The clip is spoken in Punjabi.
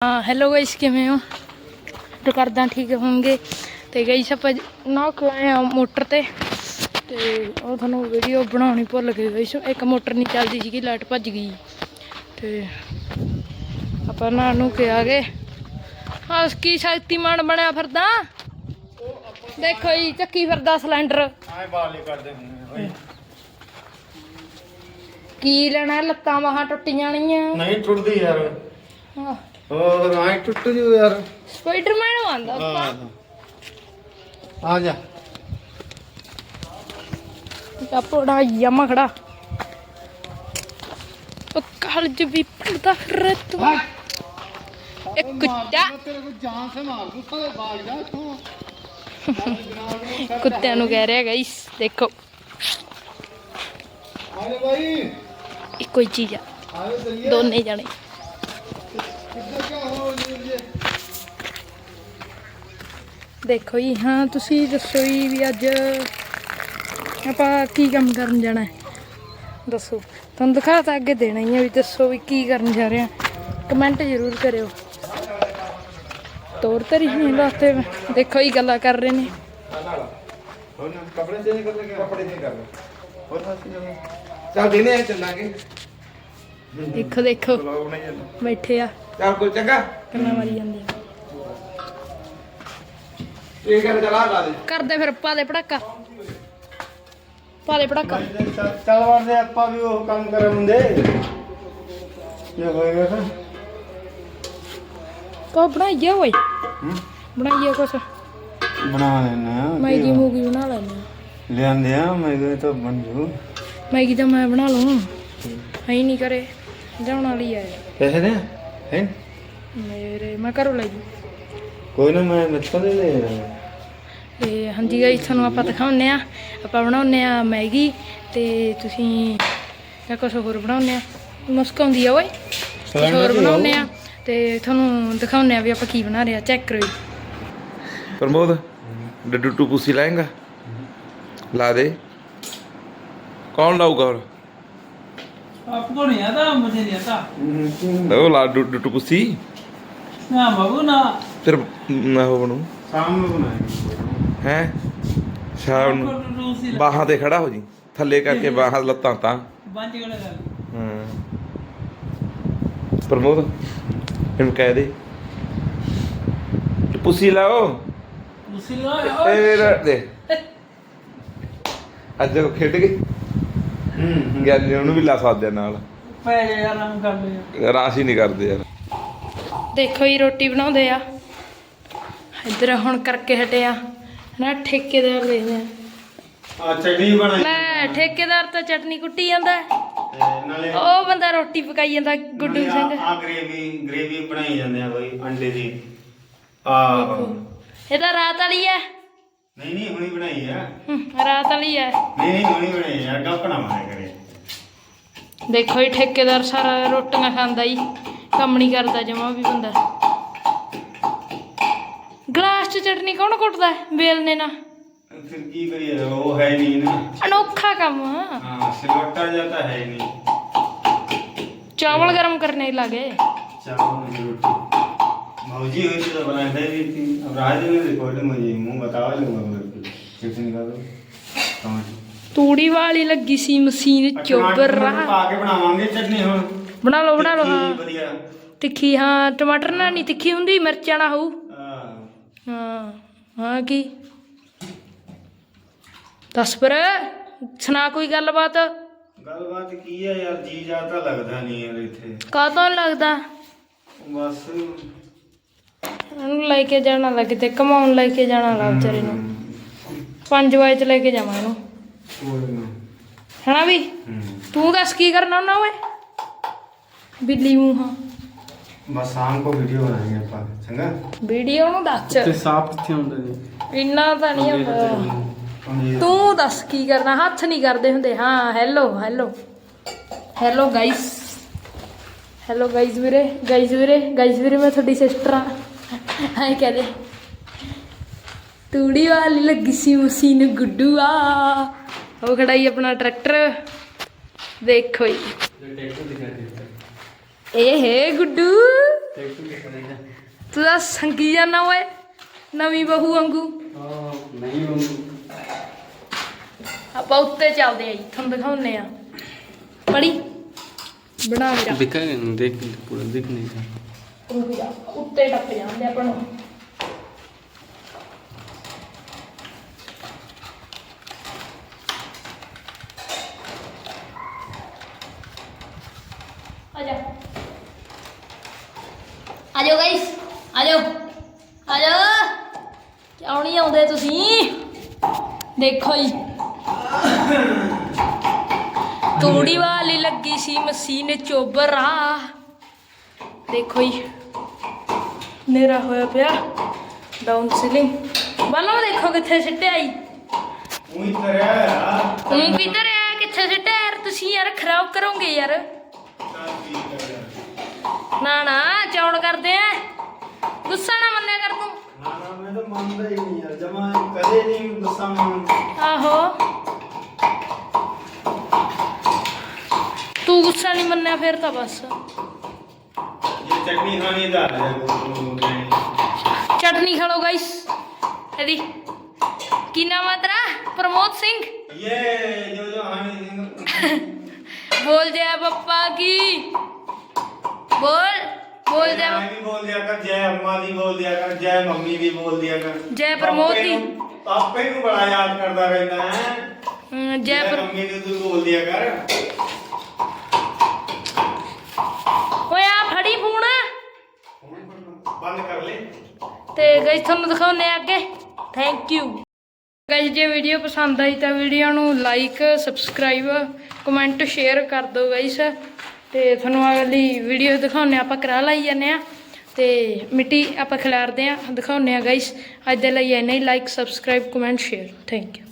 ਹਾਂ ਹੈਲੋ ਗਾਇਸ ਕਿਵੇਂ ਹੋ? ਤੇ ਕਰਦਾ ਠੀਕ ਹੋਵੋਗੇ ਤੇ ਗਾਇਸ ਆਪਾਂ ਨਾ ਆਏ ਆ ਮੋਟਰ ਤੇ। ਤੇ ਉਹ ਤੁਹਾਨੂੰ ਵੀਡੀਓ ਬਣਾਉਣੀ ਭੁੱਲ ਗਏ ਗਾਇਸ ਇੱਕ ਮੋਟਰ ਨਹੀਂ ਚੱਲਦੀ ਸੀਗੀ ਲਾਈਟ ਭੱਜ ਗਈ। ਤੇ ਆਪਾਂ ਨਾ ਨੂੰ ਕਿਹਾ ਗਏ ਹਾਂ ਕੀ ਸ਼ਕਤੀਮਾਨ ਬਣਿਆ ਫਿਰਦਾ? ਦੇਖੋ ਜੀ ਚੱਕੀ ਫਿਰਦਾ ਸਿਲੰਡਰ। ਆਏ ਬਾਲੇ ਕਰਦੇ ਹੁੰਦੇ ਓਏ ਕੀ ਲੈਣਾ ਲੱਤਾਂ ਬਾਹਾਂ ਟੁੱਟ ਜਾਣੀਆਂ ਨਹੀਂ ਟੁੱਟਦੀ ਯਾਰ। ਆਹ, ਹੋਰ ਆਏ ਟੁੱਟ ਜੂ ਯਾਰ। ਸਪਾਈਡਰਮੈਨ ਆਂਦਾ ਆਪਾਂ। ਆ ਜਾ। ਆਪਣਾ ਯਮਾ ਖੜਾ ਉਹ ਕਾਲਜ ਵੀ ਪੜਦਾ ਫਿਰ ਤੂੰ। ਇੱਕ ਕੁੱਤਾ। ਤੇਰੇ ਕੋ ਜਾਨ ਸੇ ਮਾਰ ਦੂੰ ਸਾਰੇ ਬਾਲ ਜਾ ਤੂੰ ਕੁੱਤਿਆਂ ਨੂੰ ਕਹਿ ਰਿਹਾ ਗਾਇਸ ਦੇਖੋ। ਆਲੇ ਭਾਈ ਇੱਕੋ ਹੀ ਚੀਜ਼ ਆ। ਦੋਨੇ ਜਣੇ। ਦੇਖੋ ਜੀ ਹਾਂ ਤੁਸੀਂ ਦੱਸੋ ਜੀ ਵੀ ਅੱਜ ਆਪਾਂ ਕੀ ਕੰਮ ਕਰਨ ਜਾਣਾ ਹੈ? ਦੱਸੋ। ਤੁਹਾਨੂੰ ਦਿਖਾ ਤਾਂ ਅੱਗੇ ਦੇਣਾ ਹੀ ਆ ਵੀ ਦੱਸੋ ਵੀ ਕੀ ਕਰਨ ਜਾ ਰਹੇ ਆ। ਕਮੈਂਟ ਜ਼ਰੂਰ ਕਰਿਓ। ਤੋਰ ਤਰੀ ਨਹੀਂ ਲਾਤੇ ਦੇਖੋ ਜੀ ਗੱਲਾਂ ਕਰ ਰਹੇ ਨੇ। ਕੱਪੜੇ ਚੇਂਜ ਕਰ ਲੈ ਕੱਪੜੇ ਚੇਂਜ ਕਰ ਲੈ ਹੋਰ ਚੱਲ ਦਿਨੇ ਚੱਲਾਂਗੇ। ਦੇਖੋ ਦੇਖੋ। ਬੈਠੇ ਆ। ਚੱਲ ਕੋਈ ਚੰਗਾ। ਕੰਨਾਂ ਮਾਰੀ ਜਾਂਦੇ ਇਹ ਕਰ ਚਲਾ ਲਾ ਦੇ। ਕਰਦੇ ਫਿਰ ਪਾ ਦੇ ਪੜਾਕਾ। ਪਾ ਦੇ ਪੜਾਕਾ ਚੱਲ ਵਰਦੇ ਆਪਾਂ ਵੀ ਉਹ ਕੰਮ ਕਰਨ ਹੁੰਦੇ ਇਹ ਹੋਏਗਾ ਫਿਰ? ਕੋ ਬਣਾਈਏ ਓਏ। ਬਣਾਈਏ ਕੁਛ। ਬਣਾ ਲੈਣਾ ਮੈਗੀ ਮੂਗੀ ਬਣਾ ਲੈਣੀ ਲਿਆਂਦੇ ਆ ਮੈਂ ਤਾਂ ਬਣ ਜੂ। ਮੈਗੀ ਤਾਂ ਮੈਂ ਬਣਾ ਲਵਾਂ। ਹੈ ਨਹੀਂ ਕਰੇ ਜਾਣ ਵਾਲੀ ਆ। ਪੈਸੇ ਦੇ? ਕੋਈ ਨਾ ਮੈਂ ਮਿੱਥੋਂ ਦੇ ਲੈ ਤੇ ਹਾਂਜੀ ਗਾਇਸ ਤੁਹਾਨੂੰ ਆਪਾਂ ਦਿਖਾਉਂਦੇ ਆ ਆਪਾਂ ਬਣਾਉਂਦੇ ਆ ਮੈਗੀ ਤੇ ਤੁਸੀਂ ਜਾਂ ਕੁਝ ਹੋਰ ਬਣਾਉਂਦੇ ਆ ਮੁਸਕ ਆ ਓਏ ਹੋਰ ਬਣਾਉਂਦੇ ਆ ਤੇ ਤੁਹਾਨੂੰ ਦਿਖਾਉਂਦੇ ਆ ਵੀ ਆਪਾਂ ਕੀ ਬਣਾ ਰਹੇ ਆ ਚੈੱਕ ਕਰੋ ਪ੍ਰਮੋਦ ਡੱਡੂ ਟੂ ਲਾਏਗਾ ਲਾ ਦੇ ਕੌਣ ਲਾਊਗਾ ਹੋਰ आपको नहीं आता मुझे नहीं आता ਉਹ ਲਾ ਡੁੱਟ ਕੁਸੀ ना बाबू ना ਫਿਰ ਨਾ ਹੋ ਬਣੂ। ਸ਼ਾਮ ਨੂੰ ਬਣਾਏਗੇ। ਹੈ? ਸ਼ਾਮ ਨੂੰ उसी ਬਾਹਾਂ ਤੇ ਖੜਾ ਹੋ ਜੀ। ਥੱਲੇ ਕਰਕੇ ਬਾਹਾਂ ਲੱਤਾਂ ਤਾਂ। बंद कर डाल ਹਾਂ। ਪ੍ਰਮੋਦ ਇਹਨੂੰ ਕਹਿ ਦੇ। ਪੁਸੀ ਲਾਓ। उसी लो ਇਹ ਦੇ ਅੱਜ ਉਹ ਖੇਡ ਗਏ। ਗਿਆਨੀ ਉਹਨੂੰ ਵੀ ਲਾ ਸਕਦੇ ਨਾਲ। ਪੈ ਜਾ ਯਾਰ ਹਮ ਰਾਸੀ ਨਹੀਂ ਕਰਦੇ ਯਾਰ। ਦੇਖੋ ਜੀ ਰੋਟੀ ਬਣਾਉਂਦੇ ਆ। ਇੱਧਰ ਹੁਣ ਕਰਕੇ ਹਟਿਆ। ਨਾ ਠੇਕੇਦਾਰ ਦੇਖਦੇ ਆ। ਠੇਕੇਦਾਰ ਤਾਂ ਚਟਨੀ ਕੁੱਟੀ ਜਾਂਦਾ। ਉਹ ਬੰਦਾ ਰੋਟੀ ਪਕਾਈ ਜਾਂਦਾ ਗੁੱਡੂ ਸਿੰਘ। ਆ ਗ੍ਰੇਵੀ ਗ੍ਰੇਵੀ ਬਣਾਈ ਜਾਂਦੇ ਆ ਬਈ ਅੰਡੇ ਦੀ। ਆ ਇਹਦਾ ਰਾਤ ਵਾਲੀ ਹੈ ਨਹੀਂ ਨਹੀਂ ਹੁਣੀ ਬਣਾਈ ਆ। ਰਾਤ ਵਾਲੀ ਐ ਨਹੀਂ ਨਹੀਂ ਹੁਣੀ ਬਣਾਈ ਆ। ਗੱਪ ਨਾ ਮਾਰਿਆ ਕਰੇ ਦੇਖੋ ਜੀ ਠੇਕੇਦਾਰ ਸਾਰਾ ਰੋਟੀਆਂ ਖਾਂਦਾ ਜੀ। ਕੰਮ ਨਹੀਂ ਕਰਦਾ ਜਮਾ ਵੀ ਬੰਦਾ। ਗਲਾਸ 'ਚ ਚਟਨੀ ਕੌਣ ਕੁੱਟਦਾ? ਬੇਲਨੇ ਨਾਲ ਫਿਰ ਕੀ ਕਰੀਏ? ਉਹ ਹੈ ਨਹੀਂ ਨਾ। ਅਨੋਖਾ ਕੰਮ। ਹਾਂ ਸਿਲਵੱਟਾ ਜਾਂਦਾ ਹੈ ਨਹੀਂ ਚਾਵਲ ਗਰਮ ਕਰਨੇ ਲੱਗੇ। ਚਾਵਲ ਨਹੀਂ ਰੋਟੀ। मौजी हुई थी तो बनाई दी थी अब राज ने रिकॉर्डिंग मुझे मुंह बतावा लूंगा मगर कैसे निकालो टमाटर ਤੂੜੀ ਵਾਲੀ ਲੱਗੀ ਸੀ ਮਸ਼ੀਨ ਚੋਬਰ ਰਹਾ ਪਾ ਕੇ ਬਣਾਵਾਂਗੇ ਚਟਨੀ ਹੁਣ ਬਣਾ ਲਓ ਬਣਾ ਲਓ ਤਿੱਖੀ, ਹਾਂ ਵਧੀਆ ਤਿੱਖੀ ਹਾਂ ਟਮਾਟਰ ਨਾਲ ਨਹੀਂ ਤਿੱਖੀ ਹੁੰਦੀ ਮਿਰਚਾਂ ਨਾਲ ਹੋਊ ਹਾਂ ਹਾਂ ਹਾਂ ਕੀ ਦੱਸ ਪਰ ਸੁਣਾ ਕੋਈ ਗੱਲਬਾਤ ਗੱਲਬਾਤ ਕੀ ਹੈ ਯਾਰ ਜੀ ਜਾ ਤਾਂ ਲੱਗਦਾ ਨਹੀਂ ਯਾਰ ਇੱਥੇ ਕਾਹਤੋਂ ਨੀ ਲੱਗਦਾ ਬਸ ਉਹਨੂੰ ਲੈ ਕੇ ਜਾਣਾ ਲਾ ਕਿਤੇ ਕਮਾਉਣ ਲੈ ਕੇ ਜਾਣਾ ਲਾ ਵਿਚਾਰੇ ਨੂੰ। 5 ਵਜੇ ਚ ਲੈ ਕੇ ਜਾਵਾਂ ਇਹਨੂੰ। ਹਨਾ ਵੀ? ਤੂੰ ਦੱਸ ਕੀ ਕਰਨਾ ਉਹਨਾਂ ਓਏ? ਬਿੱਲੀ ਮੂੰਹਾਂ ਬਸ ਸ਼ਾਮ ਕੋ ਵੀਡੀਓ ਬਣਾਏਗੇ ਆਪਾਂ ਚੰਗਾ? ਵੀਡੀਓ ਨੂੰ ਦੱਸ। ਤੇ ਸਾਫ਼ ਕਿੱਥੇ ਹੁੰਦੇ ਨੇ? ਇੰਨਾ ਤਾਂ ਨਹੀਂ ਹੁੰਦਾ ਤੂੰ ਦੱਸ ਕੀ ਕਰਨਾ? ਹੱਥ ਨਹੀਂ ਕਰਦੇ ਹੁੰਦੇ। ਹਾਂ hello hello hello guys hello guys ਵੀਰੇ। ਗਾਇਸ ਵੀਰੇ ਗਾਇਸ ਵੀਰੇ ਮੈਂ ਤੁਹਾਡੀ ਸਿਸਟਰ ਆ ਐਂ ਕਹਦੇ, ਤੂੜੀ ਵਾਲੀ ਲੱਗੀ ਸੀ ਮਸ਼ੀਨ ਗੁੱਡੂ ਆ ਉਹ ਖੜਾ ਆਪਣਾ ਟਰੈਕਟਰ। ਦੇਖੋ ਜੀ। ਇਹ ਹੈ ਗੁੱਡੂ। ਤੂੰ ਸੰਗੀ ਜਾਣਾ ਓਏ, ਨਵੀਂ ਬਹੂ ਵਾਂਗੂ। ਆਪਾਂ ਉੱਤੇ ਚੱਲਦੇ ਆ ਜੀ, ਤੁਹਾਨੂੰ ਦਿਖਾਉਨੇ ਪੜੀ। ਬਣਾ ਮੇਰਾ। ਦਿਖਾਂਗੇ, ਦੇਖ ਪੂਰਾ ਦਿਖ ਨਹੀਂ था ਰੁਕ ਜਾ ਉੱਤੇ ਟੱਪ ਜਾਂਦੇ ਆਪਾਂ ਨੂੰ। ਆ ਜਾ। ਜਾਓ ਗਾਇਸ ਆ ਜਾਓ। ਆ ਜਾਓ ਕਿਉਂ ਨਹੀਂ ਆਉਂਦੇ ਤੁਸੀਂ? ਦੇਖੋ ਜੀ। ਤੂੜੀ ਵਾਲੀ ਲੱਗੀ ਸੀ ਮਸ਼ੀਨ ਚੋਬਰਾ। ਦੇਖੋ ਜੀ। ਨੇਰਾ ਹੋਇਆ ਪਿਆ ਡਾਊਨ ਸੀਲਿੰਗ ਬਾਲੋਂ ਦੇਖੋ ਕਿੱਥੇ ਸਿੱਟਿਆ ਈ ਉਹੀ ਕਰਿਆ ਯਾਰ ਤੂੰ ਕਿੱਧਰ ਆ ਕਿੱਥੇ ਸਿੱਟਿਆ ਯਾਰ ਤੁਸੀਂ ਯਾਰ ਖਰਾਬ ਕਰੋਗੇ ਯਾਰ ਚੱਲ ਠੀਕ ਹੈ ਯਾਰ। ਨਾ ਨਾ ਚੌੜ ਕਰਦੇ ਆ ਗੁੱਸਾ ਨਾ ਮੰਨਿਆ ਕਰ ਤੂੰ ਨਾ ਨਾ ਮੈਂ ਤਾਂ ਮੰਨਦਾ ਹੀ ਨਹੀਂ ਯਾਰ ਜਮਾ ਕਦੇ ਨਹੀਂ ਗੁੱਸਾ ਮੰਨ ਆਹੋ ਤੂੰ ਗੁੱਸਾ ਨਹੀਂ ਮੰਨਿਆ ਫਿਰ ਤਾਂ ਬਸ ਜੇ ਚਟਨੀ ਖਾਣੀ ਦਾ ਚਟਨੀ ਖਾ ਲਓ ਗਾਇਸ। ਇਹਦੀ। ਕੀ ਨਾਮ ਆ ਤੇਰਾ? ਪ੍ਰਮੋਦ ਸਿੰਘ? ਇਹ ਜੋ ਜੋ ਹਾਣੀ ਬੋਲ ਜੈ ਬੱਪਾ ਕੀ? ਬੋਲ ਬੋਲ ਜੈ ਮੈਂ ਵੀ ਬੋਲ ਦਿਆ ਕਰ ਜੈ ਅੰਮਾ ਦੀ ਬੋਲ ਦਿਆ ਕਰ ਜੈ ਮੰਮੀ ਦੀ ਬੋਲ ਦਿਆ ਕਰ। ਜੈ ਪ੍ਰਮੋਦ ਦੀ। ਪਾਪੇ ਨੂੰ- ਪਾਪੇ ਬੜਾ ਯਾਦ ਕਰਦਾ ਰਹਿੰਦਾ ਹੈ। ਜੈ ਮੰਮੀ ਤੂੰ ਬੋਲ ਦਿਆ ਕਰ ਓਏ ਆ ਫੜੀ ਫੋਨ ਬੰਦ ਕਰ ਲੈ ਤੇ ਗਾਇਸ ਤੁਹਾਨੂੰ ਦਿਖਾਉਂਦੇ ਆ ਅੱਗੇ। ਥੈਂਕ ਯੂ ਗਾਇਸ ਜੇ ਵੀਡੀਓ ਪਸੰਦ ਆਈ ਤਾਂ ਵੀਡੀਓ ਨੂੰ ਲਾਈਕ ਸਬਸਕ੍ਰਾਈਬ ਕਮੈਂਟ ਸ਼ੇਅਰ ਕਰ ਦਿਓ ਗਾਇਸ ਤੇ ਤੁਹਾਨੂੰ ਅਗਲੀ ਵੀਡੀਓ ਦਿਖਾਉਂਦੇ ਹਾਂ, ਆਪਾਂ ਕਰਾ ਲਈ ਜਾਂਦੇ ਆ ਤੇ ਮਿੱਟੀ ਆਪਾਂ ਖਿਲਾਰਦੇ ਆ ਦਿਖਾਉਂਦੇ ਆ ਗਾਇਸ ਅੱਜ ਦੇ ਲਈ ਇੰਨਾ ਹੀ like subscribe comment share thank you